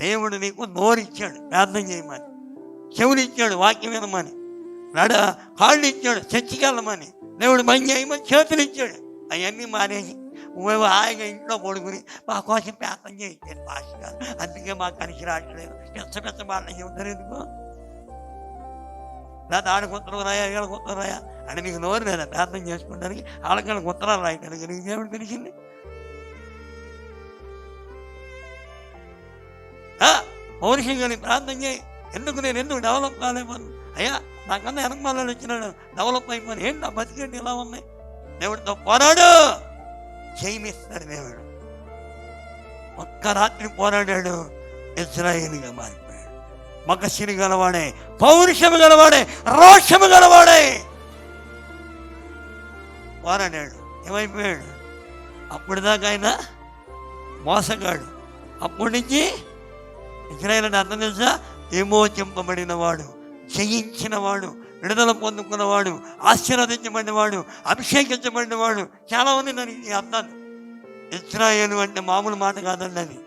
దేవుడు నీకు నోరిచ్చాడు. ప్రార్థన చేయమని. చెవులిచ్చాడు వాక్యం వినమని. నడ కాళ్ళు ఇచ్చాడు చర్చికి వెళ్ళమని దేవుడు మంచి చేయమని చేతులు ఇచ్చాడు అవన్నీ మానేసి నువ్వు హాయిగా ఇంట్లో పడుకుని మా కోసం ప్రార్థన చేయించాడు భాష గారు అందుకే మాకు కలిసి రావట్లేదు. పెద్ద పెద్ద మాటలు చెబుతారు ఎందుకు? లేదా ఆడికి ఉత్తరం రాయా వీళ్ళకి ఉత్తరం రాయా? అని నీకు నోరు లేదా ప్రార్థన చేసుకోవడానికి వాళ్ళకి ఉత్తరాలు రాయటానికి నీకు దేవుడు తెలిసింది. ఆ, కానీ ప్రార్థన చేయి. ఎందుకు నేను ఎందుకు డెవలప్ కాలేమని? అయ్యా నాకన్నా వెనకమాలని వచ్చినాడు. డెవలప్ అయిపోయి ఏంటి నా బతికేంటి ఇలా ఉన్నాయి? దేవుడితో పోరాడు. చేయనిస్తాడు దేవుడు ఒక్క రాత్రి పోరాడాడు. ఇజ్రాయిల్గా మారిపోయాడు. మగశిరి గలవాడే పౌరుషము గలవాడే రోషము గలవాడే. పోరాడాడు. ఏమైపోయాడు? అప్పుడు దాకా ఆయన మోసగాడు. అప్పటి నుంచి ఇజ్రాయేల్ అర్థం తెలుసా? విమోచింపబడిన వాడు జయించిన వాడు విడుదల పొందుకున్నవాడు ఆశీర్వదించబడినవాడు అభిషేకించబడినవాడు. చాలా ఉంది దానికి ఈ అర్థాలు. ఇజ్రాయేలు అంటే మామూలు మాట కాదండి అది.